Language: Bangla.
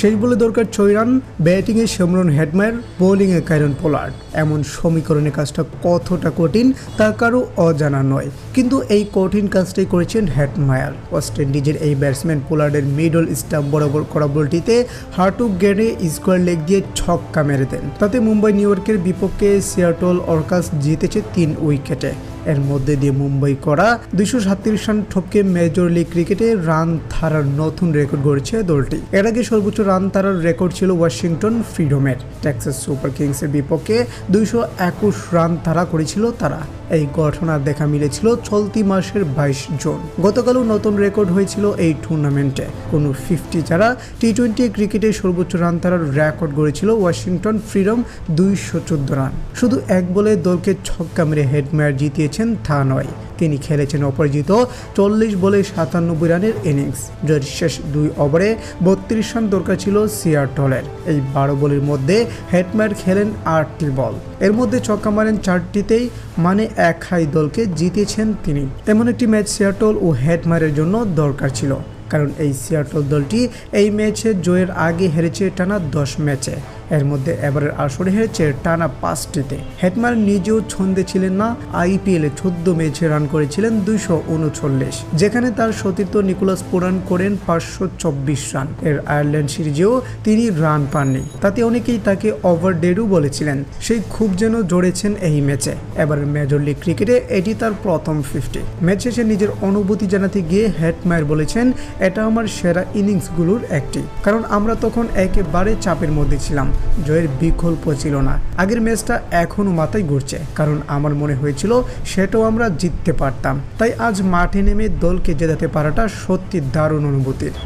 শেষ বলে দরকার ছয় রান ব্যাটিংয়ে সমরন হেডমায়ার বোলিংয়ে কাইরন পোলার্ড। এমন সমীকরণে কাজটা কতটা কঠিন, তা কারও অজানা নয়। কিন্তু এই কঠিন কাজটাই করেছেন হেডমায়ার। ওয়েস্ট ইন্ডিজের এই ব্যাটসম্যান পোলার্ডের মিডল স্টাম্প বরাবর করা বলটিতে হার্টুক গেড়ে স্কোয়ার লেগ দিয়ে ছক্কা মেরে দেন। তাতে মুম্বাই নিউ ইয়র্কের বিপক্ষে সিয়াটল অর্কাস জিতেছে তিন উইকেটে। এর মধ্যে দিয়ে মুম্বাই করা দুইশো সাতত্রিশ রান ঠপকে মেজর লিগ ক্রিকেটে রান থারার নতুন রেকর্ড গড়েছে দলটি। এর আগে সর্বোচ্চ রান থারার রেকর্ড ছিল ওয়াশিংটন ফ্রিডমের। টেক্সাস সুপার কিংসের বিপক্ষে দুইশো একুশ রান তারা করেছিল তারা। এই ঘটনা দেখা মিলেছিল চলতি মাসের বাইশ জুন। গতকালও নতুন রেকর্ড হয়েছিল এই টুর্নামেন্টে। কোনো ফিফটি ছাড়া টি টোয়েন্টি ক্রিকেটে সর্বোচ্চ রান তারার রেকর্ড গড়েছিল ওয়াশিংটন ফ্রিডম দুইশো চোদ্দ রান। শুধু এক বলে দলকে ছক্কা মেরে হেডম্যার জিতিয়েছেন তা নয়। তিনি খেলেছেন অপরাজিত চল্লিশ বলে সাতানব্বই রানের ইনিংস। যার শেষ দুই ওভারে বত্রিশ রান দরকার ছিল সিয়াটলের। এই বারো বলের মধ্যে হেডম্যার খেলেন আটটি বল। এর মধ্যে ছক্কা মারেন চারটিতেই মানে এক হাই দলকে জিতেছেন তিনি। এমন একটি ম্যাচ সিয়াটল ও হেডমারের জন্য দরকার ছিল। কারণ এই সিয়াটল দলটি এই ম্যাচে জয়ের আগে হেরেছে টানা দশ ম্যাচে। এর মধ্যে এবারের আসরে হেরেছে টানা পাঁচটিতে। হেডমার নিজেও ছন্দে ছিলেন না, আইপিএলে চোদ্দ ম্যাচে রান করেছিলেন দুইশো উনচল্লিশ, যেখানে তার সতীর্থ নিকোলাস পুরান করেন পাঁচশো চব্বিশ রান। এর আয়ারল্যান্ড সিরিজেও তিনি রান পাননি। তাতে অনেকেই তাকে ওভার ডেডও বলেছিলেন। সেই খুব যেন জড়েছেন এই ম্যাচে। এবার মেজর লিগ ক্রিকেটে এটি তার প্রথম ফিফটি। ম্যাচ শেষে নিজের অনুভূতি জানাতে গিয়ে হেডমায়ার বলেছেন এটা আমার সেরা ইনিংসগুলোর একটি। কারণ আমরা তখন একেবারে চাপের মধ্যে ছিলাম, জয়ের বিকল্প ছিল না। আগের ম্যাচটা এখনও মাথায় ঘুরছে, কারণ আমার মনে হয়েছিল সেটাও আমরা জিততে পারতাম। তাই আজ মাঠে নেমে দলকে জেতাতে পারাটা সত্যি দারুণ অনুভূতির।